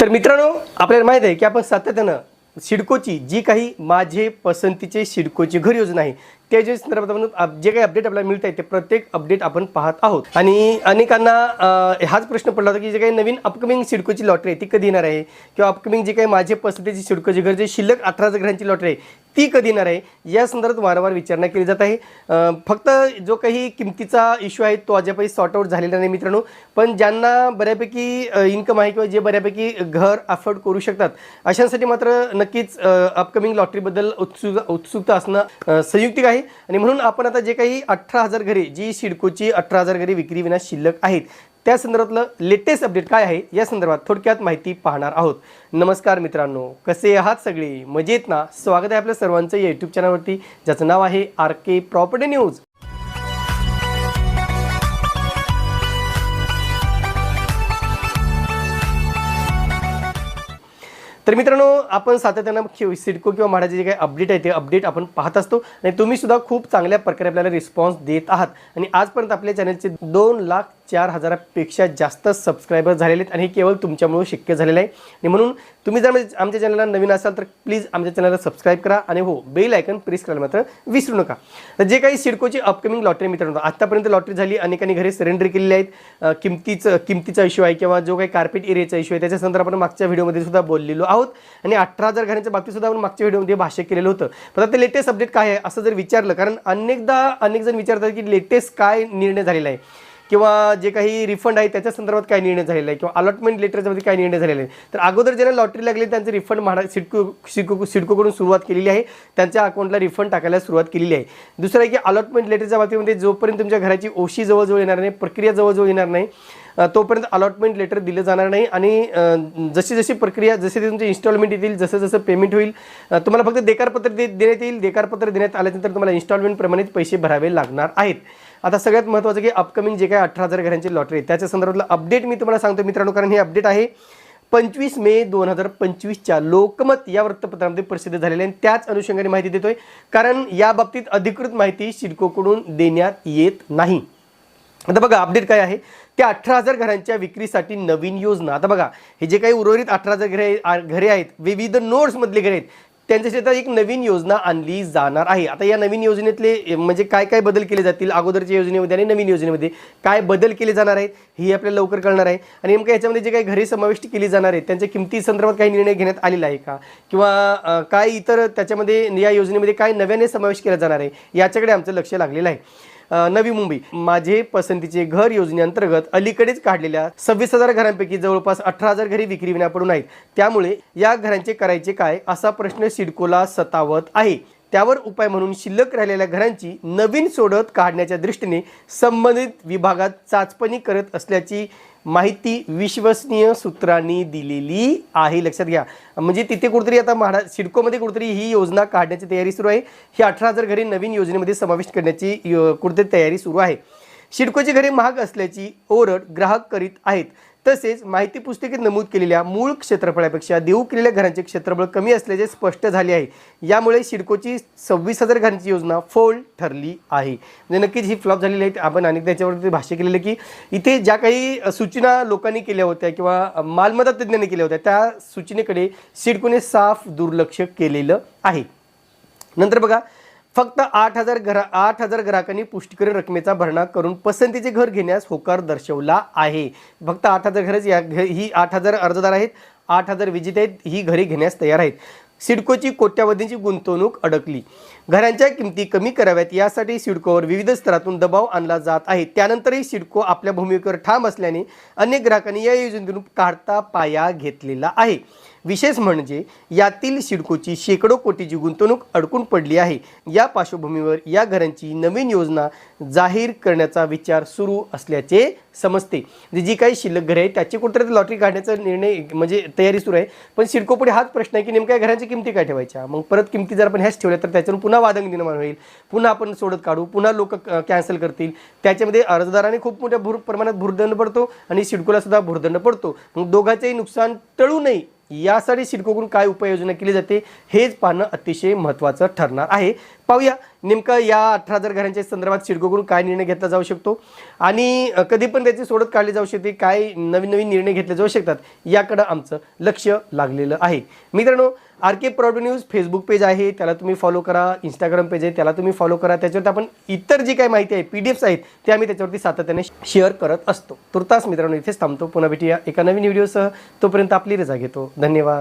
तर मित्रांनो आपल्याला माहीत आहे की आपण सातत्यानं सिडकोची जी काही माझे पसंतीचे सिडकोची घर योजना आहे त्याच्या संदर्भात म्हणून जे काही अपडेट आपल्याला मिळत आहे ते प्रत्येक अपडेट आपण पाहत आहोत. आणि अनेकांना हाच प्रश्न पडला होता की जे काही नवीन अपकमिंग सिडकोची लॉटरी आहे ती कधी येणार आहे? किंवा अपकमिंग जे काही माझे पसंतीची सिडको घर जे शिल्लक अठरा हजार घरांची लॉटरी आहे ती कधी येणार आहे? या संदर्भात वारंवार विचारणा केली जात आहे. फक्त जो काही किमतीचा इश्यू आहे तो अद्यापही सॉर्ट आउट झालेला नाही मित्रांनो. पण ज्यांना बऱ्यापैकी इन्कम आहे किंवा जे बऱ्यापैकी घर अफोर्ड करू शकतात अशांसाठी मात्र नक्कीच अपकमिंग लॉटरीबद्दल उत्सुक उत्सुकता असणं संयुक्तिक आहे. आणि म्हणून आपण आता जे काही अठरा हजार घरे जी सिडकोची अठरा हजार घरे विक्री विना शिल्लक आहेत त्या संदर्भातलं लेटेस्ट अपडेट काय आहे या संदर्भात थोडक्यात माहिती पाहणार आहोत. नमस्कार मित्रांनो कसे आहात सगळे? मजेत ना? स्वागत आहे आपल्या सर्वांचं या यूट्यूब चॅनलवरती ज्याचं नाव आहे आर के प्रॉपर्टी न्यूज. तर मित्रांनो आपण सातत्यानं सिडको किंवा म्हाडाचे जे काही अपडेट आहे ते अपडेट आपण पाहत असतो. आणि तुम्ही सुद्धा खूप चांगल्या प्रकारे आपल्याला रिस्पॉन्स देत आहात. आणि आजपर्यंत आपल्या चॅनलचे दोन लाख चार हजारापेक्षा जास्त सबस्क्रायबर झालेले आहेत आणि हे केवळ तुमच्यामुळे शक्य झालेलं आहे. आणि म्हणून तुम्ही जर म्हणजे आमच्या चॅनलला नवीन असाल तर प्लीज आमच्या चॅनलला सबस्क्राईब करा आणि हो बेल आयकन प्रेस करायला मात्र विसरू नका. तर जे काही सिडकोची अपकमिंग लॉटरी मित्रांनो आत्तापर्यंत लॉटरी झाली अनेकांनी घरे सरेंडर केलेली आहेत. किमतीचं किमतीचा इश्यू आहे किंवा जो काही कार्पेट एरियाचा इश्यू आहे त्याच्या संदर्भात आपण मागच्या व्हिडिओमध्ये सुद्धा बोललेलो आहोत. आणि अठरा हजार घरांच्या बाबतीत सुद्धा आपण मागच्या व्हिडिओमध्ये भाष्य केलेलं होतं. पण आता लेटेस्ट अपडेट काय आहे असं जर विचारलं कारण अनेकदा अनेक जण विचारतात की लेटेस्ट काय निर्णय झालेला आहे. किंवा जे काही रिफंड आहे त्याच्या संदर्भात काय निर्णय झालेला आहे? किंवा अलॉटमेंट लेटरच्यामध्ये काय निर्णय झालेला आहे तर अगोदर ज्यांना लॉटरी लागली त्यांचं रिफंड म्हाडा सिडको सिडको सिडकोकडून सुरुवात केलेली आहे. त्यांच्या अकाउंटला रिफंड टाकायला सुरुवात केलेली आहे. दुसरं आहे की अलॉटमेंट लेटरच्या बाबतीमध्ये जोपर्यंत तुमच्या घराची ओशी जवळजवळ येणार नाही प्रक्रिया जवळजवळ येणार नाही तोपर्यंत अलॉटमेंट लेटर दिलं जाणार नाही आणि जशी जशी प्रक्रिया जसे ते तुमचे इन्स्टॉलमेंट येतील जसं जसं पेमेंट होईल तुम्हाला फक्त देकारपत्र दे देण्यात येईल देकारपत्र देण्यात आल्यानंतर तुम्हाला इन्स्टॉलमेंटप्रमाणेच पैसे भरावे लागणार आहेत. आता सगळ्यात महत्त्वाचं की अपकमिंग जे काय अठरा हजार घरांची लॉटरी आहे त्याच्या संदर्भातलं अपडेट मी तुम्हाला सांगतो मित्रांनो कारण हे अपडेट आहे. पंचवीस मे दोन हजार पंचवीसच्या लोकमत या वृत्तपत्रामध्ये प्रसिद्ध झालेले आहे आणि त्याच अनुषंगाने माहिती देतोय कारण या बाबतीत अधिकृत माहिती सिडकोकडून देण्यात येत नाही. आता बघा अपडेट काय आहे? त्या अठरा हजार घरांच्या विक्रीसाठी नवीन योजना. आता बघा हे जे काही उर्वरित अठरा हजार घरे घरे आहेत विविध नोड्समधले घरे आहेत त्यांच्या आता एक नवीन योजना आणली जाणार आहे. आता या नवीन योजनेतले म्हणजे काय काय बदल केले जातील? अगोदरच्या योजनेमध्ये आणि नवीन योजनेमध्ये काय बदल केले जाणार आहेत? हे आपल्याला लवकर कळणार आहे. आणि नेमकं याच्यामध्ये जे काही घरे समाविष्ट केली जाणार आहेत त्यांच्या किमती संदर्भात काही निर्णय घेण्यात आलेला आहे का? किंवा काय इतर त्याच्यामध्ये या योजनेमध्ये काय नव्याने समावेश केला जाणार आहे? याच्याकडे आमचं लक्ष लागलेलं आहे. नवी मुंबई. माझे पसंतीचे घर योजनेअंतर्गत अलीकडेच काढलेल्या सव्वीस हजार घरांपैकी जवळपास अठरा हजार घरी विक्री विण्यापडून आहेत. त्यामुळे या घरांचे करायचे काय असा प्रश्न सिडकोला सतावत आहे. त्यावर उपाय म्हणून शिल्लक राहिलेल्या घरांची नवीन सोडत काढण्याच्या दृष्टीने संबंधित विभागात चाचपणी करत असल्याची माहिती विश्वसनीय सूत्रांनी दिलेली आहे. लक्षात घ्या. म्हणजे तिथे कुठेतरी आता महाडा सिडकोमध्ये कुठेतरी ही योजना काढण्याची तयारी सुरू आहे. ही अठरा हजार घरे नवीन योजनेमध्ये समाविष्ट करण्याची यो- कुठेतरी तयारी सुरू आहे. सिडकोची घरे महाग असल्याची ओरड ग्राहक करीत आहेत. तसेच माहिती पुस्तिकेत नमूद केलेल्या मूळ क्षेत्रफळापेक्षा देऊ केलेल्या घरांचे क्षेत्रफळ कमी असल्याचे स्पष्ट झाले आहे. यामुळे सिडकोची सव्वीस हजार घरांची योजना फोल ठरली आहे. म्हणजे नक्कीच ही फ्लॉप झालेली आहे आपण अनेक त्याच्यावरती भाष्य केलेलं की इथे ज्या काही सूचना लोकांनी केल्या होत्या किंवा मालमत्ता तज्ज्ञांनी केल्या होत्या त्या सूचनेकडे सिडकोने साफ दुर्लक्ष केलेलं आहे. नंतर बघा फक्त आठ हजार घरा आठ हजार ग्राहकांनी पुष्टीकरण रकमेचा भरणा करून पसंतीचे घर घेण्यास होकार दर्शवला आहे. फक्त आठ हजार घरच या घ- ही आठ हजार अर्जदार आहेत आठ हजार विजेते आहेत ही घरे घेण्यास तयार आहेत. सिडकोची कोट्यावधींची गुंतवणूक अडकली. घरांच्या किमती कमी कराव्यात यासाठी सिडकोवर विविध स्तरातून दबाव आणला जात आहे. त्यानंतरही सिडको आपल्या भूमिकेवर ठाम असल्याने अनेक ग्राहकांनी या योजनेतून काढता पाया घेतलेला आहे. विशेष म्हणजे यातील सिडकोची शेकडो कोटीची गुंतवणूक अडकून पडली आहे. या पार्श्वभूमीवर या घरांची नवीन योजना जाहीर करण्याचा विचार सुरू असल्याचे समजते. जी काही शिल्लक घरे आहेत त्याची कुठेतरी लॉटरी काढण्याचा निर्णय म्हणजे तयारी सुरू आहे. पण सिडको पुढे हाच प्रश्न आहे की नेमक्या घरांच्या किमती काय ठेवायच्या? मग परत किमती जर आपण ह्याच ठेवल्या तर त्याच्यावर पुन्हा वादंग निर्माण होईल. पुन्हा आपण सोडत काढू. पुन्हा लोक कॅन्सल करतील. त्याच्यामध्ये अर्जदाराने खूप मोठ्या भूर प्रमाणात भूर्दंड पडतो आणि सिडकोला सुद्धा भूर्दंड पडतो. मग दोघांचेही नुकसान टळू नये यासाठी सिडकोकडून काय उपाययोजना केली जाते हेच पाहणं अतिशय महत्त्वाचं ठरणार आहे. पाहूया नेमकं या अठरा हजार घरांच्या संदर्भात सिडकोकडून काय निर्णय घेतला जाऊ शकतो आणि कधी पण त्याची सोडत काढली जाऊ शकते काय नवीन नवीन निर्णय घेतले जाऊ शकतात याकडं आमचं लक्ष लागलेलं आहे. मित्रांनो आर के प्रॉड न्यूज फेसबुक पेज आहे त्याला तुम्ही फॉलो करा. इंस्टाग्राम पेज आहे त्याला तुम्ही फॉलो करा. त्याच्यावरती आपण इतर जी काही माहिती आहे पी डी एफ्स आहेत ते आम्ही त्याच्यावरती सातत्याने शेअर करत असतो. तुर्तास मित्रांनो इथेच थांबतो. पुन्हा भेटूया एका नवीन व्हिडिओसह तोपर्यंत आपली रजा घेतो. धन्यवाद.